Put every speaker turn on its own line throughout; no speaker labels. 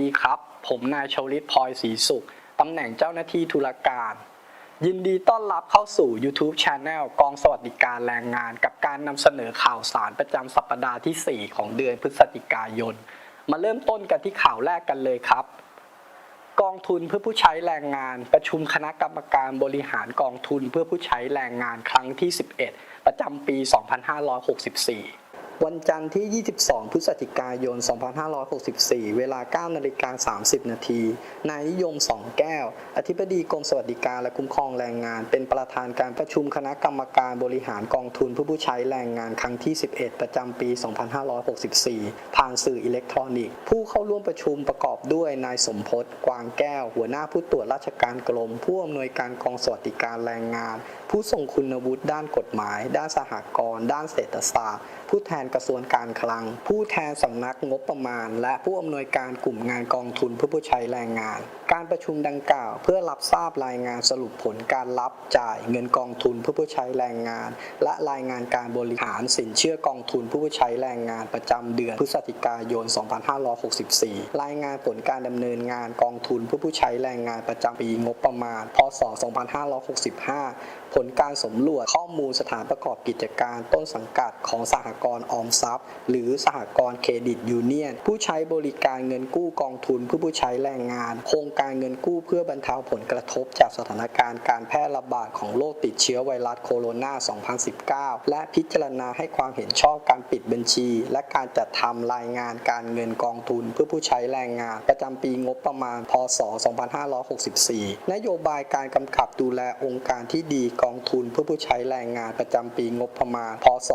ดีครับ ผมนายชวลิตพลอยศรีสุข ตำแหน่งเจ้าหน้าที่ธุรการ ยินดีต้อนรับเข้าสู่ YouTube Channel กองสวัสดิการแรงงาน กับการนำเสนอข่าวสารประจำสัปดาห์ที่ 4 ของเดือนพฤศจิกายน มาเริ่มต้นกันที่ข่าวแรกกันเลยครับ กองทุนเพื่อผู้ใช้แรงงาน ประชุมคณะกรรมการบริหารกองทุนเพื่อผู้ใช้แรงงานครั้งที่ 11 ประจำปี 2564 วันจันทร์ที่ 22 พฤศจิกายน 2564 เวลา 9 นาฬิกา 30 นาที นายนิยมสองแก้ว อธิบดีกรมสวัสดิการและคุ้มครองแรงงาน เป็นประธานการประชุมคณะกรรมการบริหารกองทุนเพื่อผู้ใช้แรงงานครั้งที่ 11 ประจำปี 2564 ผ่านสื่ออิเล็กทรอนิกส์ ผู้เข้าร่วมประชุมประกอบด้วย นายสมพศกวางแก้ว หัวหน้าผู้ตรวจราชการกรม ผู้อำนวยการกองสวัสดิการแรงงาน ผู้ทรงคุณวุฒิด้านกฎหมาย ด้านสหกรณ์ ด้านเศรษฐศาสตร์ผู้แทนกระทรวงการคลัง ผู้แทนสำนักงบประมาณ และผู้อำนวยการกลุ่มงานกองทุนเพื่อผู้ใช้แรงงาน การประชุมดังกล่าว เพื่อรับทราบรายงานสรุปผลการรับจ่ายเงินกองทุนเพื่อผู้ใช้แรงงาน และรายงานการบริหารสินเชื่อกองทุนเพื่อผู้ใช้แรงงานประจำเดือนพฤศจิกายน 2564 รายงานผลการดำเนินงานกองทุนเพื่อผู้ใช้แรงงานประจำปีงบประมาณ พศ 2565 ผลการสำรวจข้อมูลสถานประกอบกิจการต้นสังกัดของสหกรณ์ออมทรัพย์ หรือสหกรณ์เครดิตยูเนียน ผู้ใช้บริการเงินกู้กองทุนเพื่อผู้ใช้แรงงาน โครงการเงินกู้เพื่อบรรเทาผลกระทบจากสถานการณ์การแพร่ระบาดของโรคติดเชื้อไวรัสโคโรนา 2019 และพิจารณาให้ความเห็นชอบการปิดบัญชี และการจัดทำรายงานการเงินกองทุนเพื่อผู้ใช้แรงงาน ประจำปีงบประมาณ พศ 2564 นโยบายการกำกับดูแลองค์การที่ดีกองทุนเพื่อผู้ใช้แรงงานประจำปีงบประมาณ พศ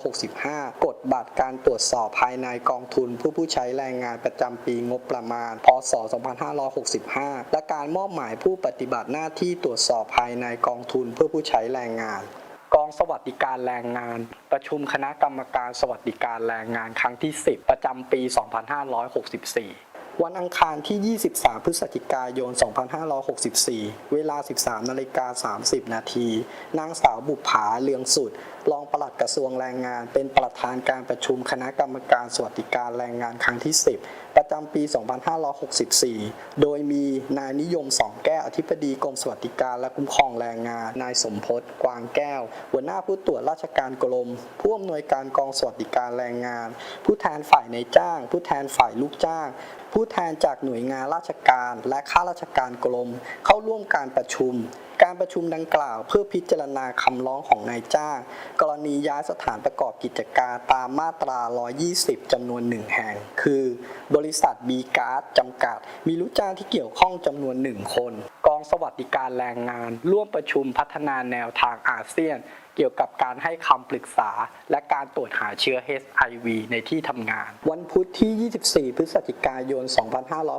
2565 กฎบัตรการตรวจสอบภายในกองทุนเพื่อผู้ใช้แรงงานประจำปีงบประมาณ พศ 2565 และการมอบหมายผู้ปฏิบัติหน้าที่ตรวจสอบภายในกองทุนเพื่อผู้ใช้แรงงานกองสวัสดิการแรงงาน ประชุมคณะกรรมการสวัสดิการแรงงานครั้งที่ 10 ประจำปี 2564 วันอังคารที่ 23 พฤศจิกายน 2564 เวลา 13นาฬิกา30 นาที นางสาวบุภาเลืองสุด รองปลัดกระทรวงแรงงาน เป็นประธานการประชุมคณะกรรมการสวัสดิการแรงงานครั้งที่ 10ประจำปี 2564 โดยมีนายนิยมสองแก้วอธิบดีกรมสวัสดิการและคุ้มครองแรงงาน นายสมพศกวางแก้ว หัวหน้าผู้ตรวจราชการกรม ผู้อำนวยการกองสวัสดิการแรงงาน ผู้แทนฝ่ายในจ้าง ผู้แทนฝ่ายลูกจ้าง ผู้แทนจากหน่วยงานราชการ และข้าราชการกรม เข้าร่วมการประชุม การประชุมดังกล่าวเพื่อพิจารณาคำร้องของนายจ้าง กรณีย้ายสถานประกอบกิจการตามมาตรา 120 จำนวนหนึ่งแห่ง คือ บริษัท B การ์ดจำกัด มีลูกจ้างที่เกี่ยวข้องจำนวนหนึ่งคน กองสวัสดิการแรงงาน ร่วมประชุมพัฒนาแนวทางอาเซียนเกี่ยวกับการให้คำปรึกษา และการตรวจหาเชื้อ HIV ในที่ทำงาน วันพุธที่ 24 พฤศจิกายน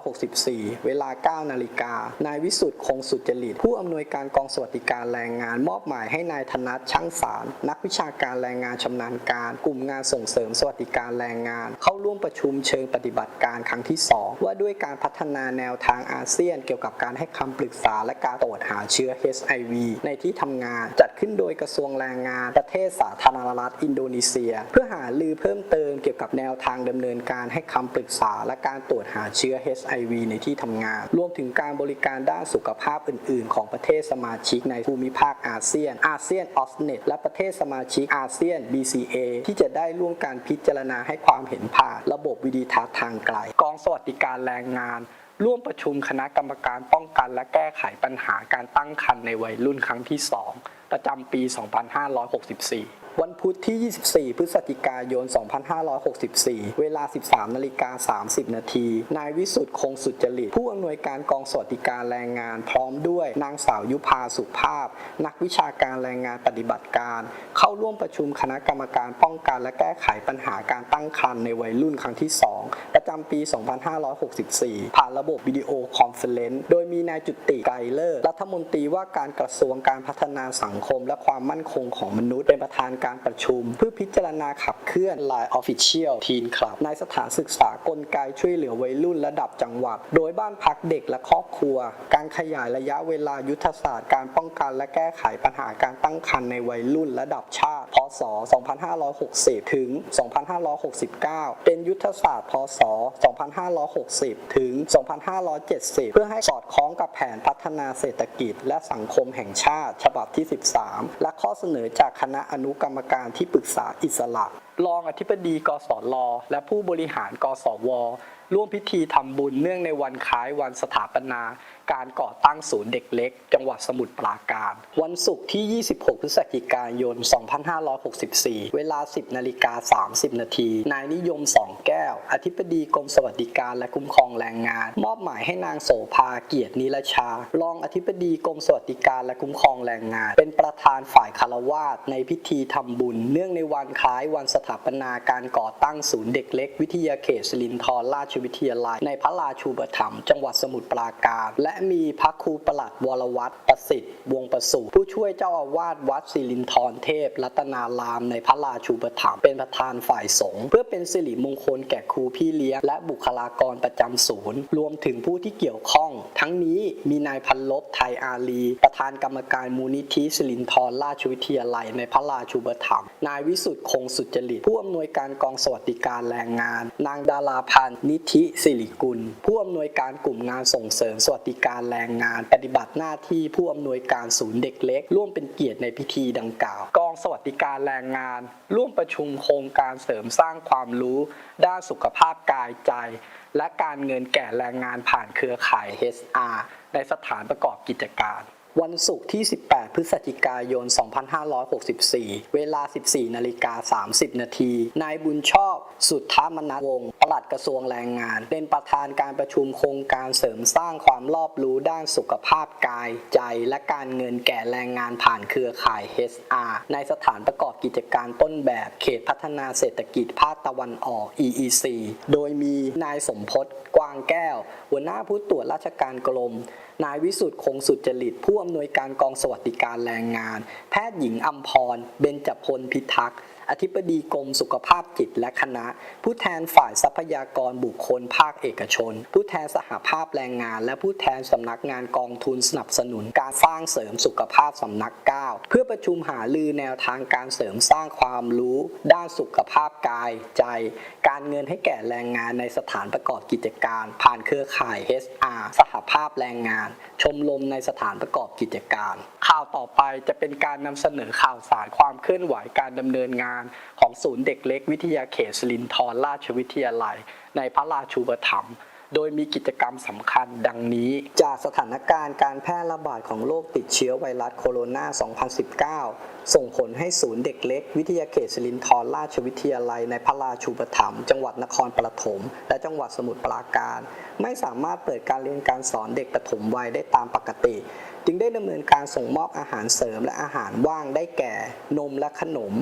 2564 เวลา 9 นาฬิกา นายวิสุทธ์คงสุจริต ผู้อำนวยการกองสวัสดิการแรงงาน มอบหมายให้นายธนัทช่างสาร นักวิชาการแรงงานชำนาญการ กลุ่มงานส่งเสริมสวัสดิการแรงงาน เข้าร่วมประชุมเชิงปฏิบัติการครั้งที่ 2 ว่าด้วยการพัฒนาแนวทางอาเซียน เกี่ยวกับการให้คำปรึกษาและการตรวจหาเชื้อ HIV ในที่ทำงาน จัดขึ้นโดยกระทรวงแรงงาน ประเทศสาธารณรัฐอินโดนีเซีย เพื่อหาลือเพิ่มเติมเกี่ยวกับแนวทางดำเนินการให้คำปรึกษา และการตรวจหาเชื้อ HIV ในที่ทำงาน รวมถึงการบริการด้านสุขภาพอื่น ๆ ของประเทศสมาชิกในภูมิภาคอาเซียน อาเซียนออสเน็ตและประเทศสมาชิกอาเซียน BCA ที่จะได้ร่วมการพิจารณาให้ความเห็นผ่านระบบวิดีทัศน์ทางไกล กองสวัสดิการแรงงานร่วมประชุมคณะกรรมการป้องกันและแก้ไขปัญหาการตั้งครรภ์ในวัยรุ่นครั้งที่ 2 ประจำปี 2564วันพุธที่ 24 พฤศจิกายน 2564 เวลา 13 นาฬิกา 30 นาที นายวิสุทธ์คงสุจริต ผู้อำนวยการกองสวัสดิการแรงงาน พร้อมด้วยนางสาวยุพาสุภาพ นักวิชาการแรงงานปฏิบัติการ เข้าร่วมประชุมคณะกรรมการป้องกันและแก้ไขปัญหาการตั้งครรภ์ในวัยรุ่นครั้งที่ 2 ประจำปี 2564 ผ่านระบบวิดีโอคอนเฟอเรนซ์ โดยมีนายจุติไกรเลิศรัฐมนตรีว่าการกระทรวงการพัฒนาสังคม และความมั่นคงของมนุษย์เป็นประธานการประชุม เพื่อพิจารณาขับเคลื่อน Line Official Teen Club ในสถานศึกษากลไกช่วยเหลือวัยรุ่นระดับจังหวัด โดยบ้านพักเด็กและครอบครัว การขยายระยะเวลายุทธศาสตร์การป้องกันและแก้ไขปัญหาการตั้งครรภ์ในวัยรุ่นระดับชาติ พศ 2560 ถึง 2569 เป็นยุทธศาสตร์ พศ 2560 ถึง 2570 เพื่อให้สอดคล้องกับแผนพัฒนาเศรษฐกิจและสังคมแห่งชาติ ฉบับที่3 และข้อเสนอจากคณะอนุกรรมการที่ปรึกษาอิสระ รองอธิบดีกสลและผู้บริหารกสว ร่วมพิธีทำบุญเนื่องในวันคล้ายวันสถาปนาการก่อตั้งศูนย์เด็กเล็ก จังหวัดสมุทรปราการ วันศุกร์ที่ 26 พฤศจิกายน 2564 เวลา 10 นาฬิกา 30 นาที นายนิยมสองแก้ว อธิบดีกรมสวัสดิการและคุ้มครองแรงงาน มอบหมายให้นางโสภาเกียรตินิรชา รองอธิบดีกรมสวัสดิการและคุ้มครองแรงงาน เป็นประธานฝ่ายคารวาสในพิธีทำบุญ เนื่องในวันคล้ายวันสถาปนาการก่อตั้งศูนย์เด็กเล็ก วิทยาเขตสิรินธรราชวิทยาลัย ในพระราชูปถัมภ์จังหวัดสมุทรปราการ และและมีพระครูประหลัดวรวัตรประสิทธิ์ วงประสูติผู้ช่วยเจ้าอาวาสวัดสิรินธรเทพ รัตนารามในพระราชูปถัมภ์เป็นประธานฝ่ายสงฆ์เพื่อเป็นสิริมงคลแก่ครูพี่เลี้ยง และบุคลากรประจำศูนย์ รวมถึงผู้ที่เกี่ยวข้อง ทั้งนี้มีนายพันลบไทยอาลี ประธานกรรมการมูลนิธิสิรินธรราชวิทยาลัยในพระราชูปถัมภ์นายวิสุทธิ์คงสุจริตผู้อำนวยการกองสวัสดิการแรงงาน นางดาราพันธ์นิธิสิริกุล ผู้อำนวยการกลุ่มงานส่งเสริมสวัสดิการแรงงาน ปฏิบัติหน้าที่ผู้อำนวยการศูนย์เด็กเล็ก ร่วมเป็นเกียรติในพิธีดังกล่าว กองสวัสดิการแรงงาน ร่วมประชุมโครงการเสริมสร้างความรู้ ด้านสุขภาพกายใจ และการเงินแก่แรงงานผ่านเครือข่าย HR ในสถานประกอบกิจการ วันศุกร์ที่ 18 พฤศจิกายน 2564 เวลา 14 นาฬิกา 30 นาที นายบุญชอบ สุทธามนัสวงศ์ปลัดกระทรวงแรงงาน เป็นประธานการประชุมโครงการเสริมสร้างความรอบรู้ด้านสุขภาพกาย ใจ และการเงินแก่แรงงานผ่านเครือข่าย HR ในสถานประกอบกิจการต้นแบบ เขตพัฒนาเศรษฐกิจภาคตะวันออก EEC โดยมีนายสมพศกวางแก้ว หัวหน้าผู้ตรวจราชการกรมนายวิสุทธ์คงสุจริต ผู้อำนวยการกองสวัสดิการแรงงาน แพทย์หญิงอัมพร เบญจพลพิทักษ์ อธิบดีกรมสุขภาพจิตและคณะ ผู้แทนฝ่ายทรัพยากรบุคคลภาคเอกชน ผู้แทนสหภาพแรงงาน และผู้แทนสำนักงานกองทุนสนับสนุนการสร้างเสริมสุขภาพสำนัก 9 เพื่อประชุมหารือแนวทางการเสริมสร้างความรู้ ด้านสุขภาพกายใจ การเงินให้แก่แรงงานในสถานประกอบกิจการ ผ่านเครือข่าย HR สหภาพแรงงานชมรมในสถานประกอบกิจการ ข่าวต่อไปจะเป็นการนำเสนอข่าวสารความเคลื่อนไหวการดำเนินงาน ของศูนย์เด็กเล็กวิทยาเขตสลินทรราชวิทยาลัย ในพระราชูปถัมภ์ โดยมีกิจกรรมสำคัญดังนี้ จากสถานการณ์การแพร่ระบาดของโรคติดเชื้อไวรัสโคโรนา 2019 ส่งผลให้ศูนย์เด็กเล็ก วิทยาเขตสิรินธรราชวิทยาลัยในพระราชูปถัมภ์จังหวัดนครปฐมและจังหวัดสมุทรปราการ ไม่สามารถเปิดการเรียนการสอนเด็กปฐมวัยได้ตามปกติ จึงได้ดำเนินการส่งมอบอาหารเสริมและอาหารว่างได้แก่ นมและขนม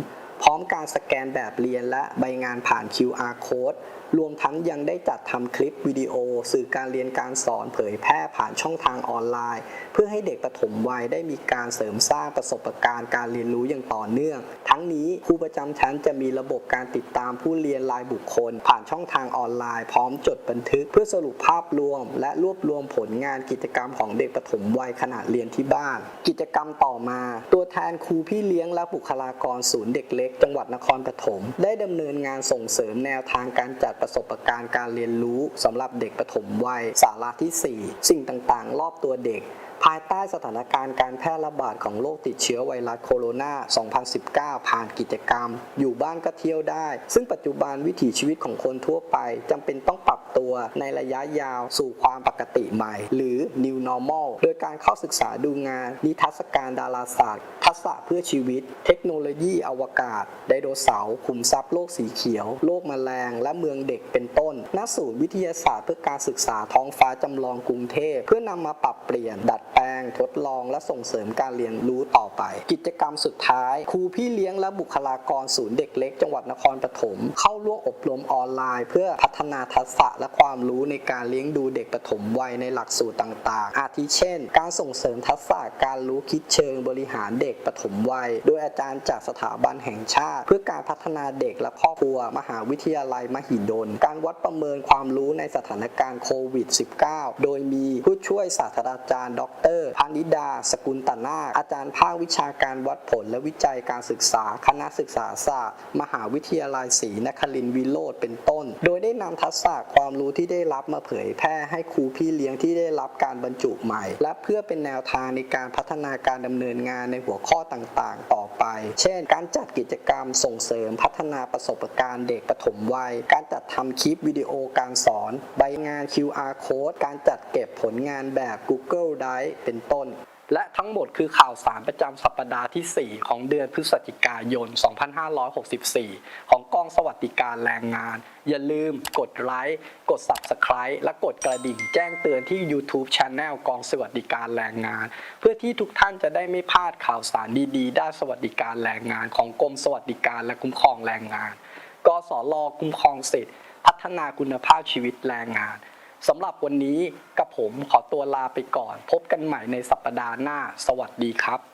พร้อมการสแกนแบบเรียนและใบงานผ่าน QR code รวมทั้งยังได้จัดทำคลิปวิดีโอ สื่อการเรียนการสอนเผยแพร่ผ่านช่องทางออนไลน์ เพื่อให้เด็กปฐมวัยได้มีการเสริมสร้างประสบการณ์การเรียนรู้อย่างต่อเนื่อง ทั้งนี้ครูประจำชั้นจะมีระบบการติดตามผู้เรียนรายบุคคล ผ่านช่องทางออนไลน์ พร้อมจดบันทึก เพื่อสรุปภาพรวม และรวบรวมผลงานกิจกรรมของเด็กปฐมวัยขณะเรียนที่บ้าน กิจกรรมต่อมา ตัวแทนครูพี่เลี้ยงและบุคลากรศูนย์เด็กเล็กจังหวัดนครปฐมได้ดำเนินงานส่งเสริมแนวทางการจัดประสบการณ์การเรียนรู้สำหรับเด็กปฐมวัยสาระที่ 4 สิ่งต่างๆ รอบตัวเด็ก ภายใต้สถานการณ์การแพร่ระบาดของโรคติดเชื้อไวรัสโคโรนา 2019 ผ่านกิจกรรม อยู่บ้านก็เที่ยวได้ ซึ่งปัจจุบันวิถีชีวิตของคนทั่วไปจำเป็นต้องปรับตัวในระยะยาวสู่ความปกติใหม่ หรือ new normal โดยการเข้าศึกษาดูงาน นิทรรศการดาราศาสตร์ ทักษะเพื่อชีวิต เทคโนโลยีอวกาศ ไดโนเสาร์ขุมทรัพย์โลกสีเขียว โลกแมลง และเมืองเด็กเป็นต้นณศูนย์วิทยาศาสตร์เพื่อการศึกษาท้องฟ้าจำลองกรุงเทพเพื่อนำมาปรับเปลี่ยนดัดแปลงทดลองและส่งเสริมการเรียนรู้ต่อไป กิจกรรมสุดท้าย ครูพี่เลี้ยงและบุคลากรศูนย์เด็กเล็ก จังหวัดนครปฐมเข้าร่วมอบรมออนไลน์ เพื่อพัฒนาทักษะและความรู้ในการเลี้ยงดูเด็กปฐมวัยในหลักสูตรต่าง ๆ อาทิเช่น การส่งเสริมทักษะการรู้คิดเชิงบริหารเด็กปฐมวัย โดยอาจารย์จากสถาบันแห่งชาติ เพื่อการพัฒนาเด็กและครอบครัว มหาวิทยาลัยมหิดล การวัดประเมินความรู้ในสถานการณ์โควิด -19 โดยมีผู้ช่วยศาสตราจารย์ดรพานิดา สกุลตนาอาจารย์ภาควิชาการวัดผลและวิจัยการศึกษา คณะศึกษาศาสตร์ มหาวิทยาลัยศรีนครินทร์วิโรธเป็นต้น โดยได้นำทักษะความรู้ที่ได้รับมาเผยแพร่ให้ครูพี่เลี้ยงที่ได้รับการบรรจุใหม่ และเพื่อเป็นแนวทางในการพัฒนาการดำเนินงานในหัวข้อต่างๆ ต่อไป เช่น การจัดกิจกรรมส่งเสริมพัฒนาประสบการณ์เด็กปฐมวัย การจัดทำคลิปวิดีโอการสอน ใบงาน QR code การจัดเก็บผลงานแบบ Google Drive เป็นต้น และทั้งหมดคือข่าวสารประจำสัปดาห์ที่ 4 ของเดือนพฤศจิกายน 2564 ของกองสวัสดิการแรงงาน อย่าลืมกดไลค์กด Subscribe และกดกระดิ่งแจ้งเตือนที่ YouTube Channel กองสวัสดิการแรงงาน เพื่อที่ทุกท่านจะได้ไม่พลาดข่าวสารดีๆ ด้านสวัสดิการแรงงาน ของกรมสวัสดิการและคุ้มครองแรงงานกสรคุ้มครองสิทธิพัฒนาคุณภาพชีวิตแรงงาน สำหรับวันนี้กับผมขอตัวลาไปก่อน พบกันใหม่ในสัปดาห์หน้า สวัสดีครับ